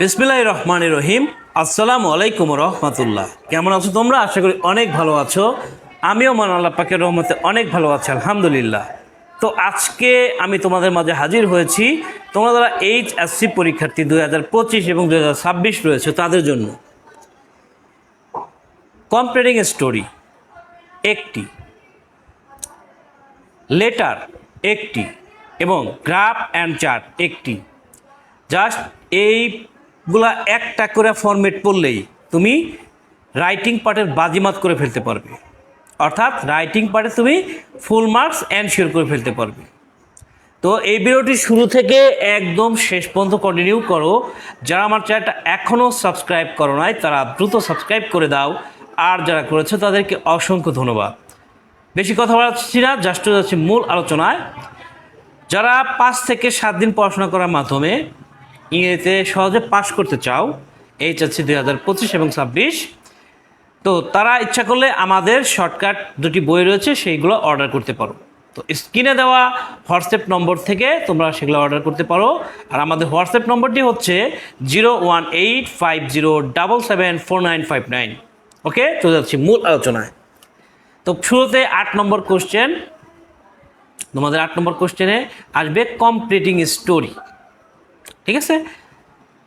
বিসমিল্লাহ রহমান রহিম। আসসালামু আলাইকুম রহমতুল্লাহ। কেমন আছো তোমরা? আশা করি অনেক ভালো আছো। আমিও মান আল্লাহ পাকের রহমতে অনেক ভালো আছি, আলহামদুলিল্লাহ। তো আজকে আমি তোমাদের মাঝে হাজির হয়েছি। তোমরা যারা এইচ এসসি পরীক্ষার্থী দুই হাজার পঁচিশ এবং দু হাজার ছাব্বিশ রয়েছে, তাদের জন্য। কম্পেয়ারিং স্টোরি একটি। লেটার একটি। এবং গ্রাফ অ্যান্ড চার্ট একটি। জাস্ট এইগুলা একটা করে ফরম্যাট পড়লেই তুমি রাইটিং পার্টের বাজিমাত করে ফেলতে পারবে। অর্থাৎ রাইটিং পার্টে তুমি ফুল মার্কস অ্যানশিওর করে ফেলতে পারবে। তো এই ভিডিওটি শুরু থেকে একদম শেষ পর্যন্ত কন্টিনিউ করো। যারা আমার চ্যানেলটা এখনও সাবস্ক্রাইব করো নাই, তারা দ্রুত সাবস্ক্রাইব করে দাও। আর যারা করেছে, তাদেরকে অসংখ্য ধন্যবাদ। বেশি কথা বলাচ্ছি না জাস্ট যাচ্ছি মূল আলোচনায়। যারা পাঁচ থেকে সাত দিন পড়াশোনা করার মাধ্যমে ইংরেজিতে সহজে পাশ করতে চাও এই চাচ্ছি দুই হাজার পঁচিশ এবং ছাব্বিশ। তো তারা ইচ্ছা করলে আমাদের শর্টকাট দুটি বই রয়েছে, সেইগুলো অর্ডার করতে পারো। তো স্ক্রিনে দেওয়া হোয়াটসঅ্যাপ নম্বর থেকে তোমরা সেগুলো অর্ডার করতে পারো। আর আমাদের হোয়াটসঅ্যাপ নম্বরটি হচ্ছে zero one eight five zero double seven four nine five nine. Okay, চলে যাচ্ছি মূল আলোচনায়। তো শুরুতে আট নম্বর কোশ্চেন তোমাদের আট নম্বর কোশ্চেনে আসবে কমপ্লিটিং স্টোরি ঠিক আছে?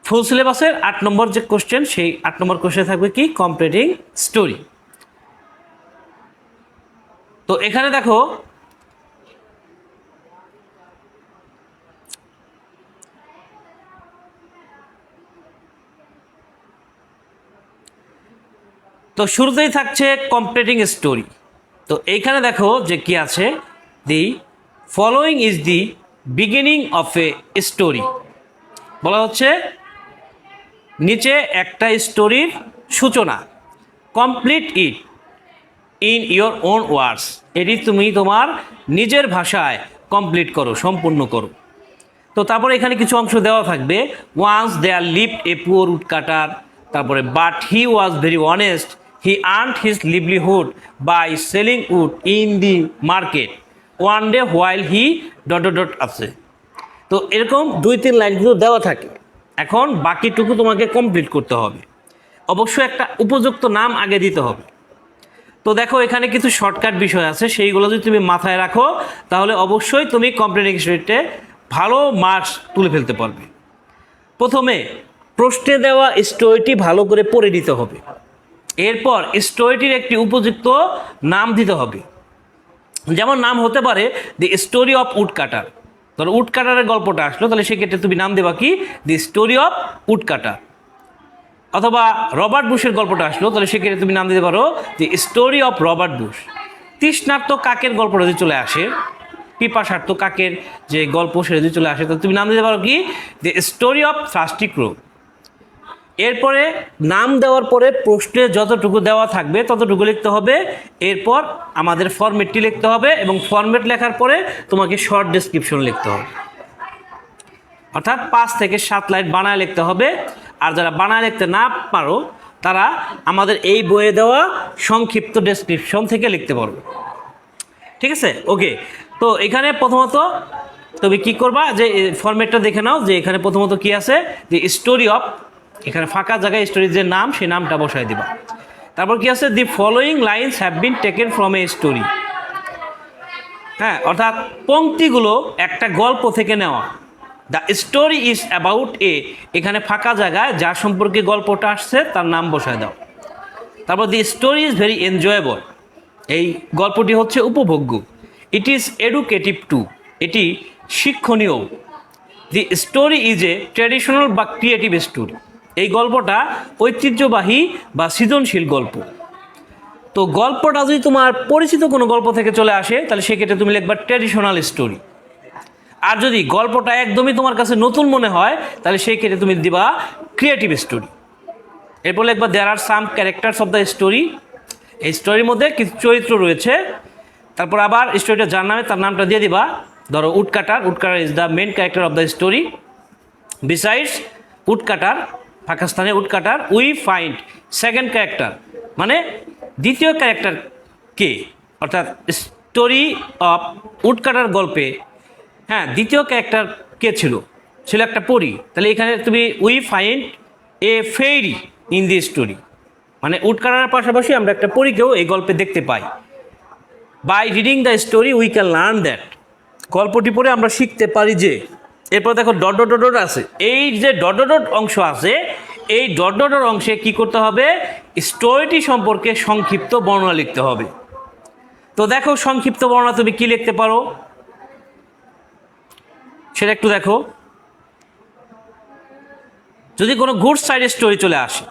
ফুল সিলেবাসের আট নম্বর যে কোশ্চেন সেই আট নম্বর কোশ্চেন থাকবে কি? কমপ্লিটিং স্টোরি তো এখানে দেখো, তো শুরুতেই থাকছে কমপ্লিটিং স্টোরি তো এইখানে দেখো যে কি আছে? The following is the beginning of a story বলা হচ্ছে, নিচে একটা স্টোরির সূচনা complete it in your own words এটি তুমি তোমার নিজের ভাষায় কমপ্লিট করো, সম্পূর্ণ করো। তো তারপরে এখানে কিছু অংশ দেওয়া থাকবে। Once there live a poor woodcutter তারপরে but he was very honest he earn his livelihood by selling wood in the market one day while he dot dot আছে। তো এরকম দুই, তিন লাইন কিন্তু দেওয়া থাকে। এখন বাকিটুকু তোমাকে কমপ্লিট করতে হবে। অবশ্যই একটা উপযুক্ত নাম আগে দিতে হবে। তো দেখো, এখানে কিছু শর্টকাট বিষয় আছে। সেইগুলো যদি তুমি মাথায় রাখো, তাহলে অবশ্যই তুমি কমপ্লিটিং স্টোরিতে ভালো মার্কস তুলে ফেলতে পারবে। প্রথমে, প্রশ্নে দেওয়া স্টোরিটি ভালো করে পড়ে নিতে হবে। এরপর স্টোরিটির একটি উপযুক্ত নাম দিতে হবে। যেমন নাম হতে পারে দি স্টোরি অফ উড কাটার ধরো উড কাটারের গল্পটা আসলো, তাহলে সেক্ষেত্রে তুমি নাম দেবা কি? The story of উটকাটা। অথবা রবার্ট বুশের গল্পটা আসলো, তাহলে সেক্ষেত্রে তুমি নাম দিতে পারো the story of Robert Bruce. তৃষ্ণার্থ কাকের গল্পটা যদি চলে আসে পিপাসার্থ কাকের যে গল্প সেটা যদি চলে আসে, তাহলে তুমি নাম দিতে পারো কি? The story of plastic row এরপরে নাম দেওয়ার পরে প্রশ্নে যতটুকু দেওয়া থাকবে ততটুকু লিখতে হবে। এরপর আমাদের ফরম্যাটটি লিখতে হবে এবং ফরম্যাট লেখার পরে তোমাকে শর্ট ডেসক্রিপশন লিখতে হবে। অর্থাৎ পাঁচ থেকে সাত লাইন বানায় লিখতে হবে। আর যারা বানায় লিখতে না পারো, তারা আমাদের এই বইয়ে দেওয়া সংক্ষিপ্ত ডেসক্রিপশন থেকে লিখতে পারবে। ঠিক আছে? ওকে তো এখানে প্রথমত তুমি কি করবা? যে ফরম্যাটটা দেখে নাও যে এখানে প্রথমত কি আছে? যে স্টোরি অফ এখানে ফাঁকা জায়গায় স্টোরির যে নাম, সেই নামটা বসাই দিবা। তারপর কি আছে? The following lines have been taken from a story হ্যাঁ অর্থাৎ পংক্তিগুলো একটা গল্প থেকে নেওয়া। The story is about a এখানে ফাঁকা জায়গায় যার সম্পর্কে গল্পটা আসছে, তার নাম বসায় দাও। তারপর the story is very enjoyable এই গল্পটি হচ্ছে উপভোগ্য। ইট ইজ এডুকেটিভ টু এটি শিক্ষণীয়। The story is a traditional বা ক্রিয়েটিভ স্টোরি এই গল্পটা ঐতিহ্যবাহী বা সৃজনশীল গল্প। তো গল্পটা যদি তোমার পরিচিত কোনো গল্প থেকে চলে আসে, তাহলে সেক্ষেত্রে তুমি লিখবা ট্র্যাডিশনাল স্টোরি আর যদি গল্পটা একদমই তোমার কাছে নতুন মনে হয়, তাহলে সেই ক্ষেত্রে তুমি দিবা ক্রিয়েটিভ স্টোরি এরপর লিখবা there are some characters of the story এই স্টোরির মধ্যে কিছু চরিত্র রয়েছে। তারপর আবার স্টোরিটা যার নামে, তার নামটা দিয়ে দিবা। ধরো woodcutter woodcutter is the main character of the story besides woodcutter পাকিস্তানে woodcutter we find second character মানে দ্বিতীয় ক্যারেক্টার কে? অর্থাৎ স্টোরি অফ উডকাটার গল্পে হ্যাঁ দ্বিতীয় ক্যারেক্টার কে ছিল? ছিল একটা পরি। তাহলে এখানে তুমি we find a fairy in the story মানে উট কাটার পাশাপাশি আমরা একটা পরীকেও এই গল্পে দেখতে পাই। By reading the story we can learn that গল্পটি পড়ে আমরা শিখতে পারি যে এরপর দেখো ডট ডট ডট আছে। এই যে ডট ডট ডট অংশ আছে, এই ডট ডট অংশে কি করতে হবে? স্টোরিটি সম্পর্কে সংক্ষিপ্ত বর্ণনা লিখতে হবে। তো দেখো সংক্ষিপ্ত বর্ণনা তুমি কি লিখতে পারো? সেটা একটু দেখো। যদি কোনো গুড সাইড স্টোরি চলে আসে,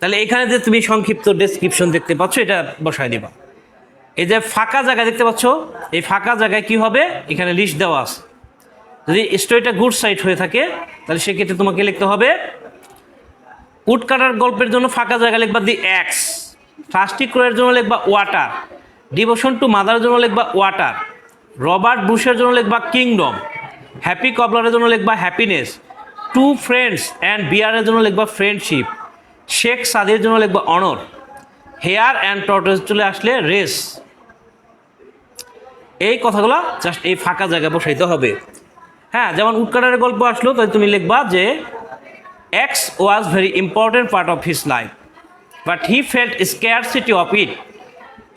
তাহলে এখানে যে তুমি সংক্ষিপ্ত ডেসক্রিপশন দেখতে পাচ্ছ, এটা বসায় দিবা। এই যে ফাঁকা জায়গা দেখতে পাচ্ছ, এই ফাঁকা জায়গায় কি হবে? এখানে লিস্ট দেওয়া আছে। যদি স্টোরিটা গুড সাইড হয়ে থাকে, তাহলে সেক্ষেত্রে তোমাকে লিখতে হবে উড কাটার গল্পের জন্য ফাঁকা জায়গা লিখবা দি এক্স ফার্স্টি ক্রোয়ের জন্য লিখবা ওয়াটার ডিভোশন টু মাদারের জন্য লিখবা ওয়াটার রবার্ট বুশের জন্য লিখবা কিংডম হ্যাপি কবলারের জন্য লিখবা হ্যাপিনেস টু ফ্রেন্ডস অ্যান্ড বিয়ারের জন্য লিখবা ফ্রেন্ডশিপ শেখ সাদের জন্য লিখবা অনর হেয়ার অ্যান্ড টর্টস চলে আসলে রেস এই কথাগুলো জাস্ট এই ফাঁকা জায়গায় বসাইতে হবে। হ্যাঁ যেমন উৎকাটারের গল্প আসলো তাই তুমি লিখবা যে axe was very important part of his life but he felt scarcity of it.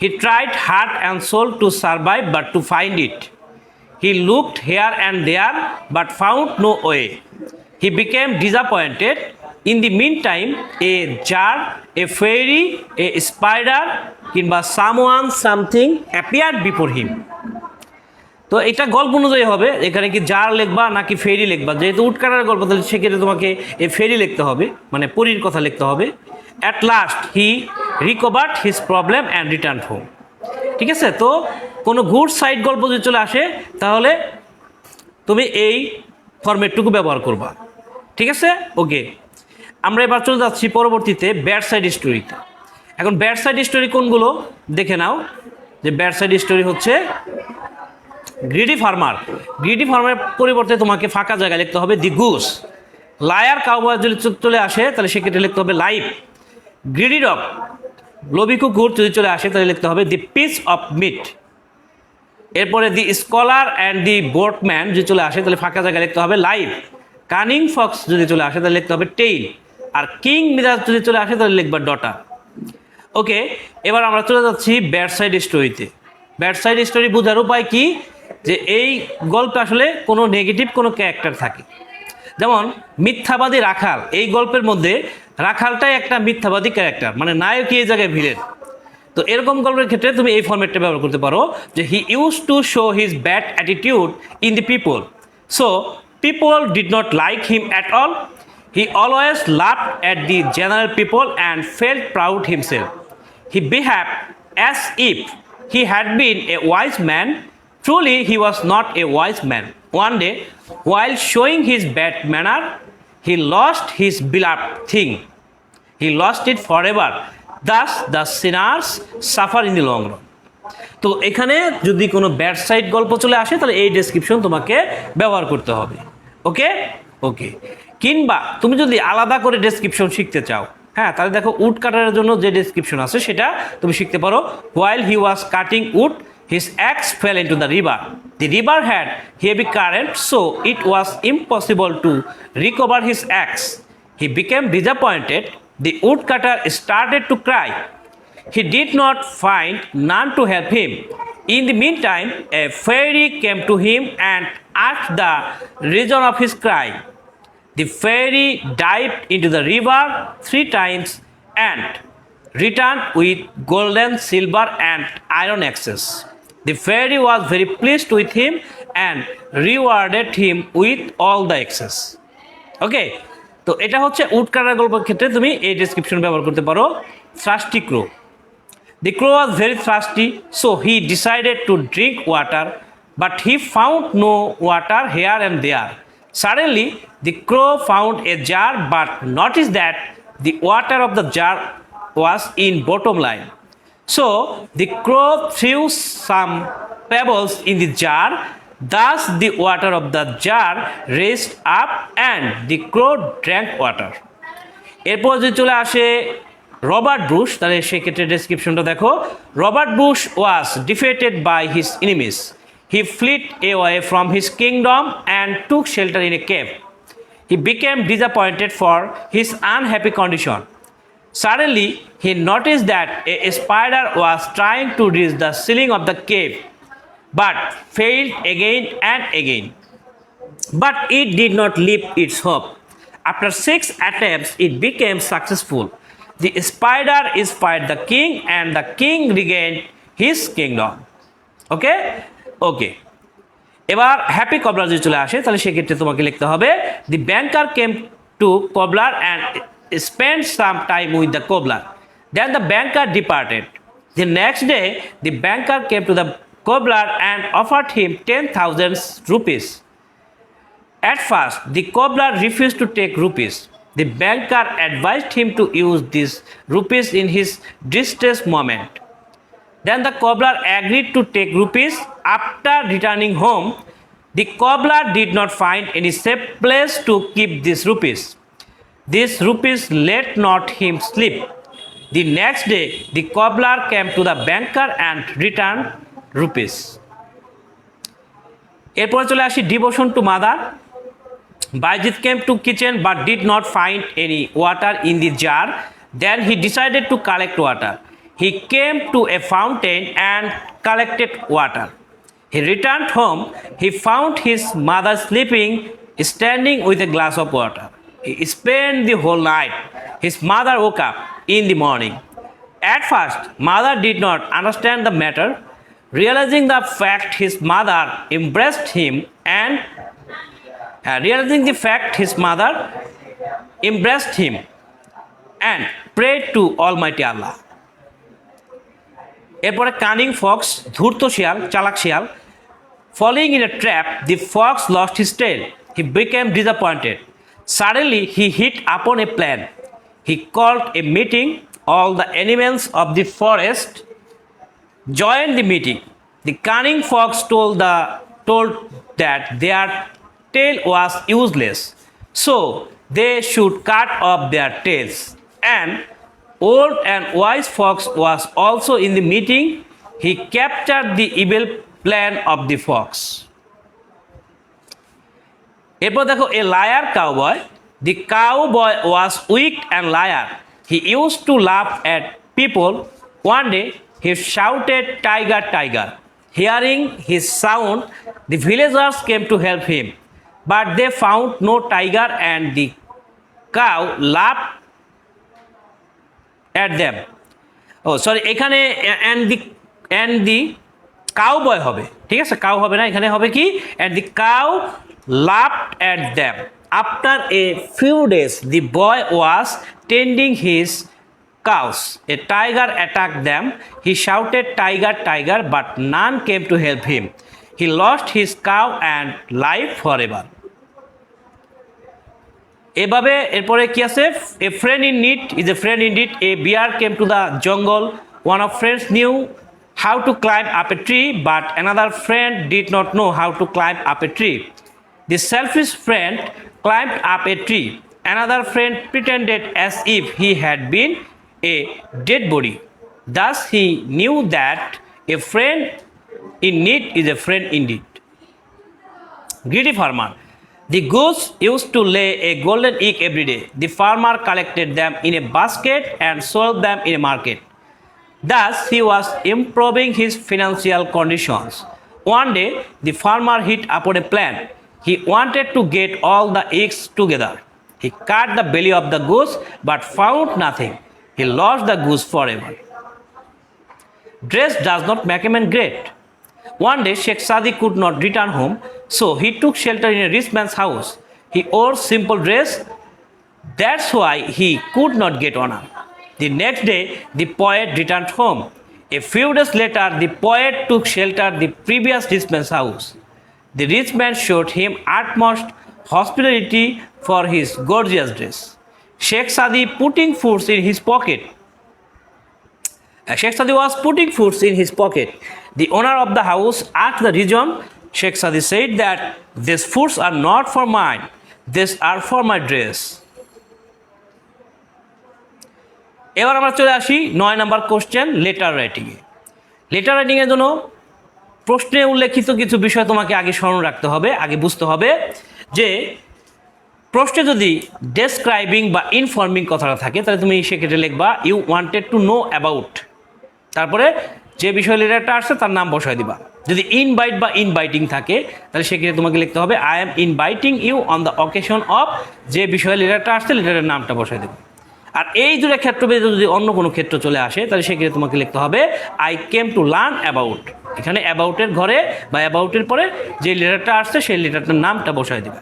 He tried heart and soul to survive but to find it. He looked here and there but found no way. He became disappointed. In the meantime, a jar, a fairy, a spider, কিংবা someone, something appeared before him. তো এটা গল্প অনুযায়ী হবে। এখানে কি jar লিখবা নাকি ফেরি লিখবা? যেহেতু উটকাটার গল্প, তাহলে সেক্ষেত্রে তোমাকে এই ফেরি লিখতে হবে মানে পরীর কথা লিখতে হবে। At last he recovered his problem and return home ঠিক আছে? তো কোনো গুড সাইড গল্প যদি চলে আসে, তাহলে তুমি এই ফরম্যাটটুকু ব্যবহার করবা। ঠিক আছে? ওকে। আমরা এবার চলে যাচ্ছি পরবর্তীতে ব্যাড সাইড স্টোরিতে। এখন ব্যাড সাইড স্টোরি কোনগুলো? দেখে নাও। যে ব্যাড সাইড স্টোরি হচ্ছে গ্রিডি ফার্মার গ্রিডি ফার্মারের পরিবর্তে তোমাকে ফাঁকা জায়গায় লিখতে হবে দি গুস লায়ার কাউবয় যদি চলে আসে, তাহলে সেক্ষেত্রে লিখতে হবে লাইফ গ্রিডি ডগ লোভি কুকুর যদি চলে আসে, তাহলে লিখতে হবে দি পিস অফ মিট এরপরে the scholar and the boatman যদি চলে আসে, তাহলে ফাঁকা জায়গায় লিখতে হবে লাইফ কানিং ফক্স যদি চলে আসে, তাহলে লিখতে হবে টেইল আর কিং মিরাজ যদি চলে আসে, তাহলে লিখবা ডটা ওকে এবার আমরা চলে যাচ্ছি ব্যাড সাইড স্টোরিতে ব্যাড সাইড স্টোরি বোঝার উপায় কি? যে এই গল্পে আসলে কোনো নেগেটিভ কোনো ক্যারেক্টার থাকে। যেমন, মিথ্যাবাদী রাখাল। এই গল্পের মধ্যে রাখালটাই একটা মিথ্যাবাদী ক্যারেক্টার মানে নায়ক এই জায়গায় ভিলেন। তো এরকম গল্পের ক্ষেত্রে তুমি এই ফর্মেটটা ব্যবহার করতে পারো যে he use to show his bad attitude in the people so people did not like him at all he always laugh at the general people and fell proud himself He behave as if he had been a wise man. Truly, he was not a wise man. One day, while showing his bad manner, he lost his beloved thing. He lost it forever. Thus, the sinners suffer in the long run. তো এখানে যদি কোনো bad side গল্প চলে আসে তাহলে এই description তোমাকে ব্যবহার করতে হবে ওকে ওকে কিংবা তুমি যদি আলাদা করে ডেসক্রিপশন শিখতে চাও হ্যাঁ তাহলে দেখো উড কাটারের জন্য যে ডেসক্রিপশন আছে সেটা তুমি শিখতে পারো while he was cutting wood his axe fell into the river. The river had heavy current, so it was impossible to recover his his He became disappointed. The woodcutter started to cry. He did not find none to help him. In the meantime, a fairy came to him and asked the reason of his cry. The fairy dived into the river three times and returned with golden, silver, and iron axes. The fairy was very pleased with him and rewarded him with all the excess. Okay তো এটা হচ্ছে would কাটার গল্পের ক্ষেত্রে তুমি এই description ব্যবহার করতে পারো thirsty crow The crow was very thirsty, so he decided to drink water, but he found no water here and there. Suddenly, the crow found a jar, but noticed that the water of the jar was in bottom line. So the crow threw some pebbles in the jar. Thus, the water of the jar raised up, and the crow drank water. এরপর যদি চলে আসে Robert Bruce তাহলে সেক্ষেত্রে ডেসক্রিপশনটা দেখো Robert Bruce was defeated by his enemies he fled away from his kingdom and took shelter in a cave. He became disappointed for his unhappy condition. Suddenly, he noticed that a spider was trying to reach the ceiling of the cave, but failed again and again. But it did not leave its hope. After six attempts, it became successful. The spider spied the king, and the king regained his kingdom. Okay okay এবার happy কবলার যদি চলে আসে তাহলে সেক্ষেত্রে তোমাকে লিখতে হবে the banker came to cobbler and spent some time with the cobbler. Then the banker departed. The next day, the banker came to the cobbler and offered him 10,000 rupees. At first, the cobbler refused to take rupees. The banker advised him to use these rupees in his distress moment. Then the cobbler agreed to take rupees. After returning home, the cobbler did not find any safe place to keep these rupees. These rupees let not him sleep. The next day, the cobbler came to the banker and returned rupees. এরপরে চলে আসি devotion to mother Bajit came to kitchen but did not find any water in the jar. Then he decided to collect water. He came to a fountain and collected water. He returned home. He found his mother sleeping, standing with a glass of water. He spent the whole night. His mother woke up in the morning. At first, mother did not understand the matter. Realizing the fact, his mother embraced him and uh, realizing the fact, his mother embraced him and prayed to Almighty Allah. এরপরে cunning fox ধূর্ত শিয়াল চালাক শিয়াল falling in a trap the fox lost his tail he became disappointed Suddenly he hit upon a plan. He called a meeting. All the animals of the forest joined the meeting. The cunning fox told, the, told that their tail was useless, so they should cut off their tails. And old and wise fox was also in the meeting. He captured the evil plan of the fox. এরপর দেখো a liar cowboy the cowboy was weak and liar he use to laugh at people one day he shouted tiger tiger hearing his sound the villagers came to help him but they found no tiger and the cow laugh at them oh sorry এখানে and the and the cowboy হবে ঠিক আছে cow হবে না এখানে হবে কি and the cow laughed at them after a few days the boy was tending his cows. A tiger attacked them. He shouted, tiger tiger, but none came help help him. He lost his cow and life forever. এভাবে এরপরে কি আছে a friend in need is a friend in need a bear came to the jungle one of friends knew how to climb up a tree, but another friend did not know how to climb up a tree. The selfish friend climbed up a tree. Another friend pretended as if he had been a dead body. Thus, he knew that a friend in need is a friend indeed. Greedy farmer. The goose used to lay a golden egg every day. The farmer collected them in a basket and sold them in a market. Thus, he was improving his financial conditions. One day, the farmer hit upon a plan. He wanted to get all the eggs together. He cut the belly of the goose but found nothing. He lost the goose forever. Dress does not make a man great. One day, Sheikh Sadi could not return home, so he took shelter in a rich man's house. He wore simple dress, that's why he could not get honor. The next day, the poet returned home. A few days later, the poet took shelter the previous rich man's house. The rich man showed him utmost hospitality for his gorgeous dress. Sheikh Sadi putting foods in his pocket. Uh, Sheikh Sadi was putting foods in his pocket. The owner of the house asked the region. Sheikh Sadi said that these foods are not for mine. These are for my dress. এবার আমরা চলে আসি নয় number question letter রাইটিংয়ে letter রাইটিংয়ের জন্য প্রশ্নে উল্লেখিত কিছু বিষয় তোমাকে আগে স্মরণ রাখতে হবে, আগে বুঝতে হবে যে প্রশ্নে যদি ডেসক্রাইবিং বা ইনফর্মিং কথাটা থাকে, তাহলে তুমি সেক্ষেত্রে লিখবা you wanted to know about তারপরে যে বিষয় লেটারটা আসছে, তার নাম বসায় দিবা। যদি ইনভাইট বা ইনভাইটিং থাকে, তাহলে সেক্ষেত্রে তোমাকে লিখতে হবে I am inviting you on the occasion of যে বিষয়ে লেটারটা আসছে লেটারের নামটা বসায় দেবে। আর এই দুটো ক্ষেত্র যদি অন্য কোনো ক্ষেত্র চলে আসে, তাহলে সেক্ষেত্রে তোমাকে লিখতে হবে I came to learn about এখানে অ্যাবাউটের ঘরে বা অ্যাবাউটের পরে যে লেটারটা আসছে, সেই লেটারটার নামটা বসায় দেবে।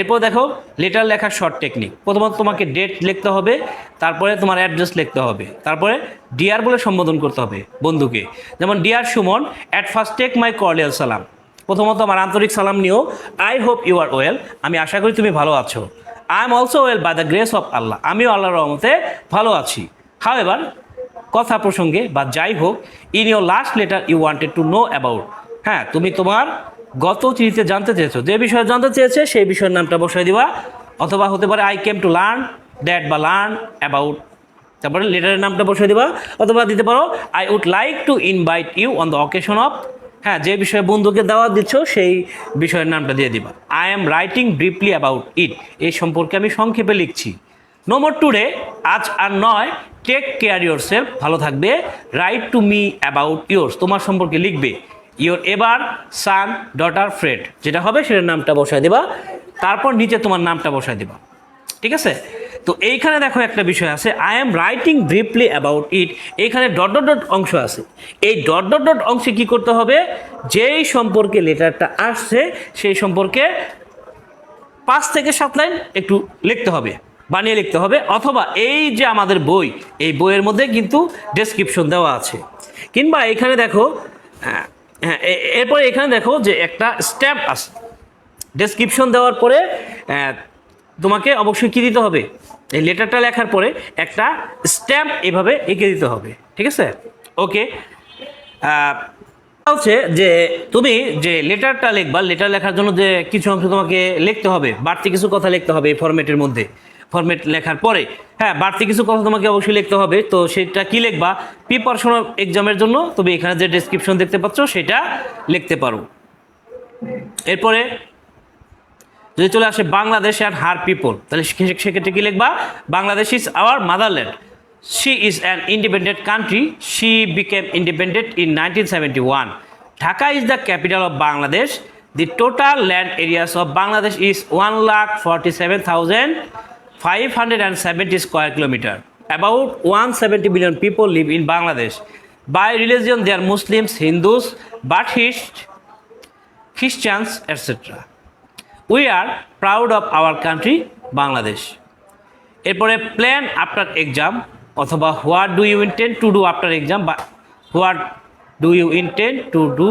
এরপর দেখো লেটার লেখার শর্ট টেকনিক প্রথমত তোমাকে ডেট লিখতে হবে, তারপরে তোমার অ্যাড্রেস লিখতে হবে, তারপরে ডিয়ার বলে সম্বোধন করতে হবে বন্ধুকে। যেমন dear Suman at first take my cordial সালাম। প্রথমত আমার আন্তরিক সালাম নিও। I hope you are well আমি আশা করি তুমি ভালো আছো। I am also well by the grace of Allah আমিও আল্লাহর রহমতে ভালো আছি। হাউ এবার কথা প্রসঙ্গে, বা যাই হোক in your last letter you wanted to know about হ্যাঁ তুমি তোমার গত চিঠিতে জানতে চেয়েছো। যে বিষয়ে জানতে চেয়েছে, সেই বিষয়ের নামটা বসাই দিবা। অথবা হতে পারে I came to learn that বা লার্ন অ্যাবাউট তারপরে লেটারের নামটা বসিয়ে দিবা। অথবা দিতে পারো I would like to invite you on the occasion of হ্যাঁ যে বিষয়ে বন্ধুকে দাওয়াত দিচ্ছ, সেই বিষয়ের নামটা দিয়ে দিবা। I am writing briefly about it এই সম্পর্কে আমি সংক্ষেপে লিখছি। নম্বর টুডে আজ আর নয় টেক কেয়ার ইউর সেলফ ভালো থাকবে। Write to me about yours তোমার সম্পর্কে লিখবে। ইয়োর এবার সান ডটার ফ্রেড যেটা হবে, সেটার নামটা বসায় দেবা। তারপর নিচে তোমার নামটা বসায় দেবা। ঠিক আছে? তো এইখানে দেখো একটা বিষয় আছে I am writing briefly about it এইখানে ডট ডট ডট অংশ আছে। এই ডট ডট ডট অংশে কী করতে হবে? যেই সম্পর্কে লেটারটা আসছে সেই সম্পর্কে পাঁচ থেকে সাত লাইন একটু লিখতে হবে বানিয়ে লিখতে হবে। অথবা এই যে আমাদের বই এই বইয়ের মধ্যে কিন্তু ডেসক্রিপশন দেওয়া আছে। কিংবা এখানে দেখো হ্যাঁ, হ্যাঁ এরপরে এখানে দেখো যে একটা স্ট্যাম্প আছে। ডেসক্রিপশন দেওয়ার পরে তোমাকে অবশ্যই কী দিতে হবে? এই লেটারটা লেখার পরে একটা স্ট্যাম্প এভাবে এঁকে দিতে হবে, ঠিক আছে? ওকে। হচ্ছে যে তুমি যে লেটারটা লিখবা, লেটার লেখার জন্য যে কিছু অংশ তোমাকে লিখতে হবে, বাড়তি কিছু কথা লিখতে হবে এই ফরম্যাটের মধ্যে। ফরম্যাট লেখার পরে হ্যাঁ বাড়তি কিছু কথা তোমাকে অবশ্যই লিখতে হবে। তো সেটা কি লিখবা? প্রিপারেশন এক্সামের জন্য তুমি এখানে যে ডেসক্রিপশন দেখতে পাচ্ছ, সেটা লিখতে পারো। এরপরে যদি চলে আসে বাংলাদেশ অ্যান্ড হার পিপল তাহলে সেক্ষেত্রে কি লিখবা? Bangladesh is our motherland she is an independent country she became independent in nineteen seventy one Dhaka is the capital of Bangladesh the total land areas of Bangladesh is one lakh forty seven thousand five hundred and seventy square kilometer about one seventy million people live in Bangladesh by religion they are Muslims Hindus Buddhists Christians etcetera we are proud of our country Bangladesh এরপরে plan after exam অথবা what do you intend to do after exam বা what do you intend to do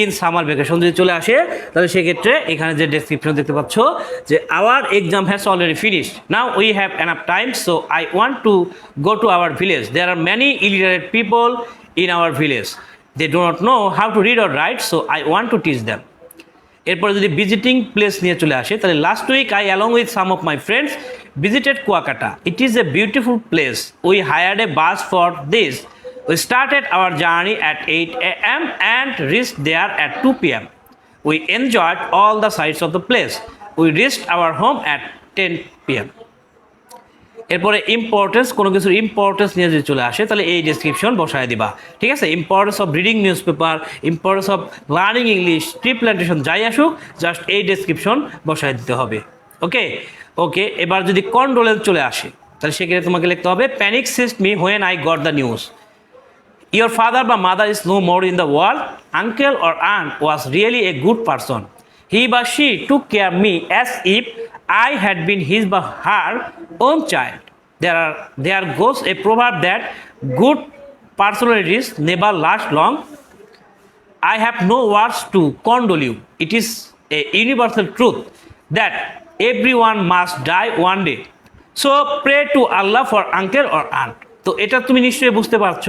in summer vacation যদি চলে আসে, তাহলে সেক্ষেত্রে এখানে যে ডেসক্রিপশন দেখতে পাচ্ছ, যে our exam has already finish now we have enough time so I want to go to our village there are many illiterate people in our village they do not know how to read or write so I want to teach them এরপরে যদি visiting place নিয়ে চলে আসে, তাহলে last week I along with some of my friends visited Kuakata it is a beautiful place we hired a bus for this journey at eight A M and reach there at two P M we enjoyed all the sides of the place we reached our home at ten P M এরপরে importance কোনো কিছুর importance নিয়ে যদি চলে আসে, তাহলে এই description বসায় দিবা। ঠিক আছে? Importance of reading newspaper importance of learning English tree plantation যাই আসুক জাস্ট এই ডেসক্রিপশন বসায় দিতে হবে। ওকে ওকে এবার যদি কন্ডোলেন্স চলে আসে, তাহলে সেক্ষেত্রে তোমাকে লিখতে হবে panic seized me when I got the news Your father বা mother is no more in the world uncle or aunt was really a good person. He বা she took care me as if I had been his বা her on child there R there goes a proverb that good personalities never last long I have no words to condole you it is a universal truth that every one must die one day so pray to Allah for uncle or aunt তো এটা তুমি নিশ্চয়ই বুঝতে পারছ।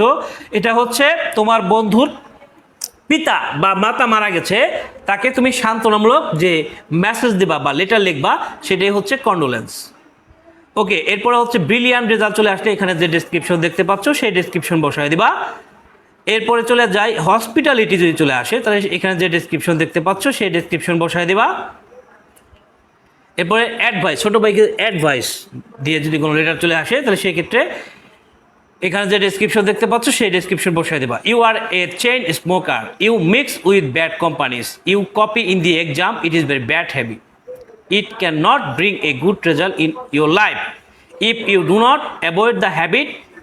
এটা হচ্ছে তোমার বন্ধুর পিতা বা মাতা মারা গেছে, তাকে তুমি সান্ত্বনামূলক যে মেসেজ দিবা বা লেটার লিখবা, সেটাই হচ্ছে কন্ডোলেন্স ওকে এরপরে হচ্ছে ব্রিলিয়ান্ট রেজাল্ট চলে আসলে এখানে যে ডেসক্রিপশন দেখতে পাচ্ছ, সেই ডেসক্রিপশন বসায় দিবা। এরপরে চলে যাই হসপিটালিটি যদি চলে আসে, তাহলে এখানে যে ডেসক্রিপশন দেখতে পাচ্ছ, সেই ডেসক্রিপশন বসায় দেবা। এরপরে অ্যাডভাইস ছোটো ভাইকে অ্যাডভাইস দিয়ে যদি কোনো লেটার চলে আসে, তাহলে সেক্ষেত্রে এখানে যে ডেসক্রিপশন দেখতে পাচ্ছ, সেই ডেসক্রিপশন বসায় দেবা। You are a chain smoker you mix with bad companies you copy in the exam it is very bad habit it cannot bring a result in in life if you do not not avoid the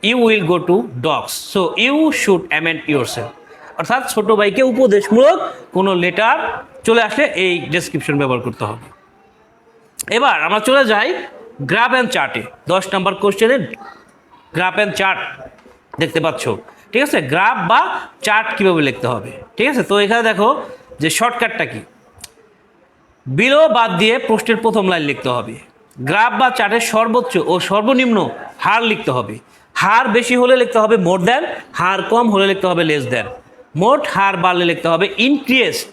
you you go to dogs so you should amend amend yourself. অর্থাৎ ছোট ভাইকে উপদেশমূলক কোনো letter চলে আসলে এই description ব্যবহার করতে হবে। এবার আমরা চলে যাই গ্রাফ অ্যান্ড চার্টে দশ নম্বর কোশ্চেনে গ্রাফ অ্যান্ড চার্ট দেখতে পাচ্ছ। ঠিক আছে? গ্রাফ বা চার্ট কীভাবে লিখতে হবে? ঠিক আছে? তো এখানে দেখো যে শর্টকাটটা কি? বিলো বাদ দিয়ে প্রশ্নের প্রথম লাইন লিখতে হবে। গ্রাফ বা চার্টের সর্বোচ্চ ও সর্বনিম্ন হার লিখতে হবে। হার বেশি হলে লিখতে হবে মোর দেন হার কম হলে লিখতে হবে লেস দেন মোট হার বাড়লে লিখতে হবে ইনক্রিয়েসড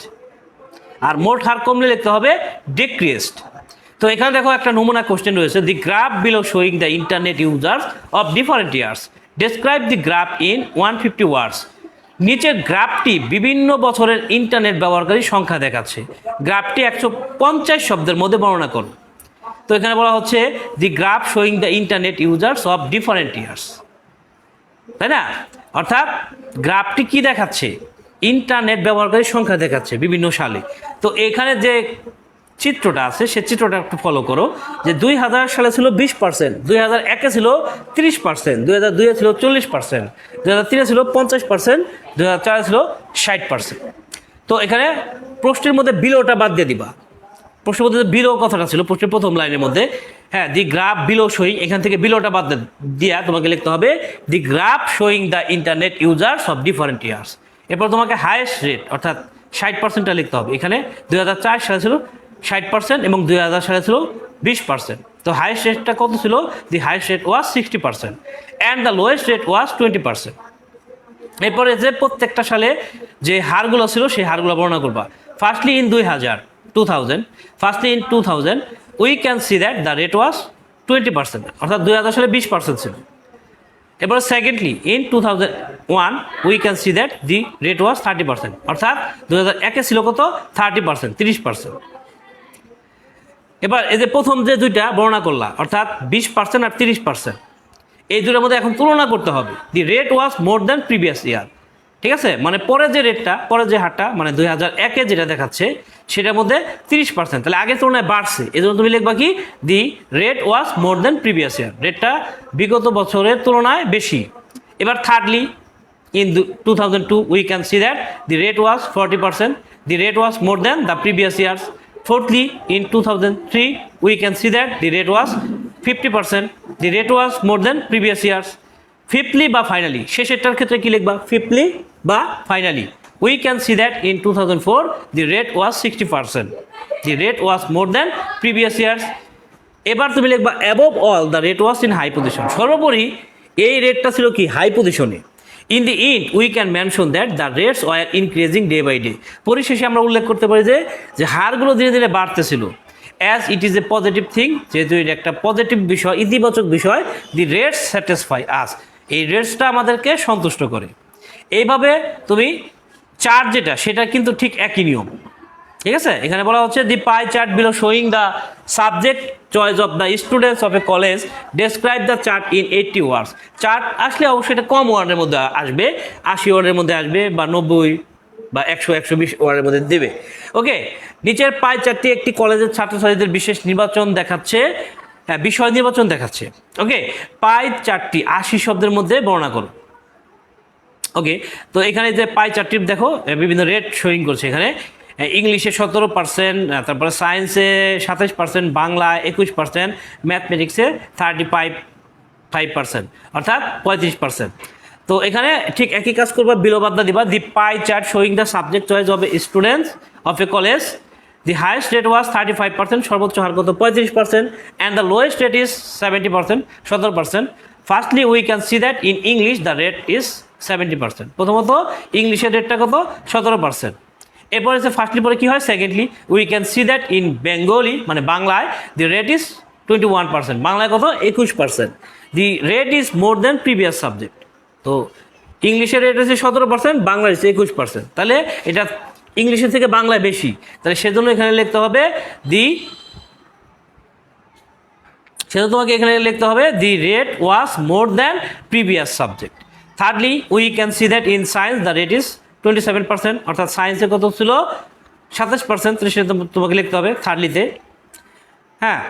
আর মোট হার কমলে লিখতে হবে ডিক্রিয়েসড তো এখানে দেখো একটা নমুনা কোশ্চেন রয়েছে। The graph below showing the internet users of different years describe the graph in one fifty words নিচের গ্রাফটি বিভিন্ন বছরের ইন্টারনেট ব্যবহারকারী সংখ্যা দেখাচ্ছে। গ্রাফটি একশো পঞ্চাশ শব্দের মধ্যে বর্ণনা করুন। তো এখানে বলা হচ্ছে the graph showing the internet users of different years তাই না? অর্থাৎ গ্রাফটি কি দেখাচ্ছে? ইন্টারনেট ব্যবহারকারী সংখ্যা দেখাচ্ছে বিভিন্ন সালে। তো এখানে যে চিত্রটা আছে, সে চিত্রটা একটু ফলো করো, যে দুই হাজার সালে ছিল বিশ পার্সেন্ট দুই হাজার একে ছিল তিরিশ পার্সেন্ট দুই হাজার দুইয়ে ছিল চল্লিশ পার্সেন্ট দুই হাজার তিনে ছিল পঞ্চাশ পার্সেন্ট দুই হাজার চারে ছিল ষাট পার্সেন্ট তো এখানে প্রশ্নের মধ্যে বিলোটা বাদ দিয়ে দিবা। প্রশ্নের মধ্যে বিলো কথাটা ছিল, প্রশ্নের প্রথম লাইনের মধ্যে হ্যাঁ দি গ্রাফ বিলো শোয়িং, এখান থেকে বিলোটা বাদ দিয়া তোমাকে লিখতে হবে, the graph showing the internet users of different years. এরপর তোমাকে হায়েস্ট রেট, অর্থাৎ ষাট পার্সেন্টটা লিখতে হবে। এখানে দুই হাজার চার সালে ছিল ষাট পার্সেন্ট এবং দুই হাজার সালে ছিল বিশ পার্সেন্ট তো হায়েস্ট রেটটা কত ছিল? The highest rate was sixty percent and the lowest rate was twenty percent এরপরে যে প্রত্যেকটা সালে যে হারগুলো ছিল, সেই হারগুলো বর্ণনা করবা। ফার্স্টলি ইন দুই হাজার two thousand firstly in two thousand we can see that the rate was twenty percent অর্থাৎ দুই হাজার সালে বিশ পার্সেন্ট ছিল। এরপরে secondly in two thousand one we can see that the rate was thirty percent অর্থাৎ দু হাজার একে ছিল কত? থার্টি পার্সেন্ট তিরিশ পার্সেন্ট এবার এই যে প্রথম যে দুইটা বর্ণনা করলা, অর্থাৎ বিশ পার্সেন্ট আর তিরিশ পার্সেন্ট এই দুটোর মধ্যে এখন তুলনা করতে হবে। The rate was more than previous year ঠিক আছে? মানে পরে যে রেটটা পরে যে হারটা মানে দুই হাজার একে যেটা দেখাচ্ছে, সেটার মধ্যে তিরিশ পার্সেন্ট তাহলে আগের তুলনায় বাড়ছে। এই জন্য তুমি লিখবা কি? The rate was more than previous year রেটটা বিগত বছরের তুলনায় বেশি। এবার thirdly in two thousand two we can see that the rate was forty percent the rate was more than the previous years Fourthly, in 2003, we can see that the rate was 50%. The rate was more than previous years. Fifthly বা finally শেষেরটার ক্ষেত্রে কি লিখবা? Fifthly বা finally we can see that in two thousand four the rate was sixty percent the rate was more than previous years এবার তুমি লিখবা above all the rate was in high position সর্বোপরি এই রেটটা ছিল কি? হাই পজিশনে in the end we can mention that the rates were increasing day by day পরিশেষে আমরা উল্লেখ করতে পারি যে যে হারগুলো ধীরে ধীরে বাড়তেছিল। As it is a positive thing যেহেতু এটা একটা পজিটিভ বিষয়, ইতিবাচক বিষয় দি রেটস স্যাটিসফাই আস এই রেটসটা আমাদেরকে সন্তুষ্ট করে। এইভাবে তুমি চার যেটা, সেটা কিন্তু ঠিক একই নিয়ম। ঠিক আছে? এখানে বলা হচ্ছে the pie chart below showing the subject choice of the students of a college describe the chart in eighty words chart আসলে অবশ্যই এটা কম ওয়ার্ডের মধ্যে আসবে, আশি ওয়ার্ডের মধ্যে আসবে বা নব্বই বা একশো একশো বিশ ওয়ার্ডের মধ্যে দেবে। ওকে নিচের পাই চারটি একটি কলেজের ছাত্রছাত্রীদের বিশেষ নির্বাচন দেখাচ্ছে হ্যাঁ বিষয় নির্বাচন দেখাচ্ছে। ওকে পাই চারটি আশি শব্দের মধ্যে বর্ণনা করো। ওকে তো এখানে যে পাই চারটি দেখো, বিভিন্ন রেট শোয়িং করছে এখানে। ইংলিশে সতেরো পার্সেন্ট তারপরে সায়েন্সে সাতাশ পার্সেন্ট বাংলা একুশ পার্সেন্ট ম্যাথমেটিক্সে থার্টি ফাইভ ফাইভ পার্সেন্ট অর্থাৎ পঁয়ত্রিশ পার্সেন্ট তো এখানে ঠিক একই কাজ করবা, বিলোবাদ্দা দিবা the pie chart showing the subject choice of students of a college the highest rate was thirty five percent সর্বোচ্চ হার কত, পঁয়ত্রিশ percent and the lowest rate is seventy percent সতেরো percent firstly we can see that in English the rate is seventy percent প্রথমত ইংলিশের রেটটা কত, সতেরো পার্সেন্ট এরপরে হচ্ছে ফার্স্টলি পরে কী হয়? Secondly we can see that in Bengali মানে বাংলায় the rate is twenty one percent বাংলায় কত? একুশ percent the rate is more than previous subject তো ইংলিশের রেট হচ্ছে সতেরো পার্সেন্ট বাংলার হচ্ছে একুশ পার্সেন্ট তাহলে এটা ইংলিশের থেকে বাংলায় বেশি। তাহলে সেজন্য এখানে লিখতে হবে দি সেজন্য তোমাকে এখানে লিখতে হবে the rate was more than previous subject thirdly we can see that in science the rate is twenty seven percent, অর্থাৎ সায়েন্সে কত ছিল? সাতাশ পার্সেন্ট সেটা তোমাকে লিখতে হবে থার্ডলিতে হ্যাঁ।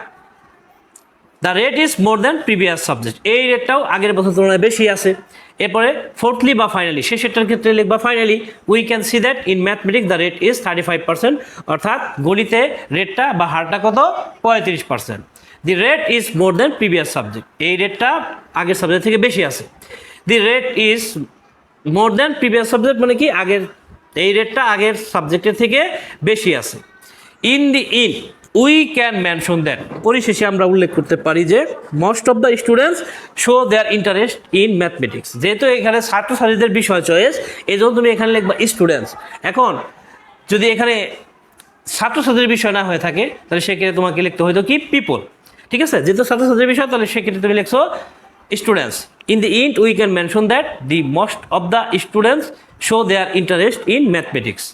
The rate is more than previous subject এই রেটটাও আগের বছর তুলনায় বেশি আছে। এরপরে ফোর্থলি বা ফাইনালি শেষেরটার ক্ষেত্রে লিখবা finally we can see that in mathematic the rate is thirty five percent অর্থাৎ গণিতে রেটটা বা হারটা কত? পঁয়ত্রিশ percent the rate is more than previous subject এই রেটটা আগের সাবজেক্ট থেকে বেশি আছে। The rate is more than previous subject মানে কি? আগের, এই রেটটা আগের সাবজেক্টের থেকে বেশি আছে। In the end we can mention that পরিশেষে আমরা উল্লেখ করতে পারি যে most of the students show their interest in mathematics যেহেতু এখানে ছাত্রছাত্রীদের বিষয় চয়েস এই জন্য তুমি এখানে লিখবা স্টুডেন্টস এখন, যদি এখানে ছাত্রছাত্রীর বিষয় না হয়ে থাকে, তাহলে সেক্ষেত্রে তোমাকে লিখতে হয়তো কি? পিপল ঠিক আছে? যেহেতু ছাত্রছাত্রীর বিষয়, তাহলে সেক্ষেত্রে তুমি লিখছো students in the end we can mention that the most of the students show their interest in mathematics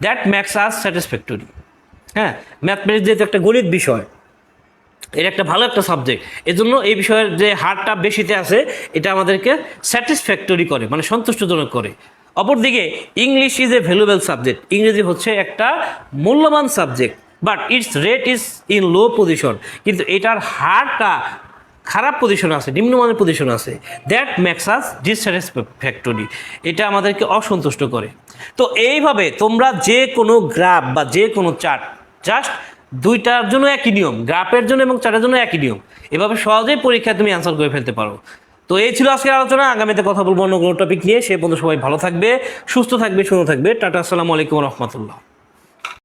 that makes us satisfactory হ্যাঁ ম্যাথমেটিক্স যেহেতু একটা গণিত বিষয়, এটা একটা ভালো একটা সাবজেক্ট এজন্য এই বিষয়ের যে হারটা বেশিতে আছে, এটা আমাদেরকে স্যাটিসফ্যাক্টরি করে মানে সন্তুষ্টজনক করে। অপরদিকে English is a valuable subject ইংরেজি হচ্ছে একটা মূল্যবান subject but its rate is in low position কিন্তু এটার হারটা খারাপ পজিশন আছে, নিম্নমানের পজিশন আছে। দ্যাট ম্যাক্স আস ডিসস্যাটিসফ্যাক্টরি এটা আমাদেরকে অসন্তুষ্ট করে। তো এইভাবে তোমরা যে কোনো গ্রাফ বা যে কোনো চার্ট জাস্ট দুইটার জন্য একই নিয়ম গ্রাফের জন্য এবং চার্টের জন্য একই নিয়ম। এভাবে সহজেই পরীক্ষায় তুমি অ্যান্সার করে ফেলতে পারো। তো এই ছিল আজকের আলোচনা। আগামীতে কথা বলব অন্য কোনো টপিক নিয়ে। সে পর্যন্ত সবাই ভালো থাকবে, সুস্থ থাকবে, সুন্দর থাকবে। টাটা, আসসালামু আলাইকুম রহমতুল্লাহ।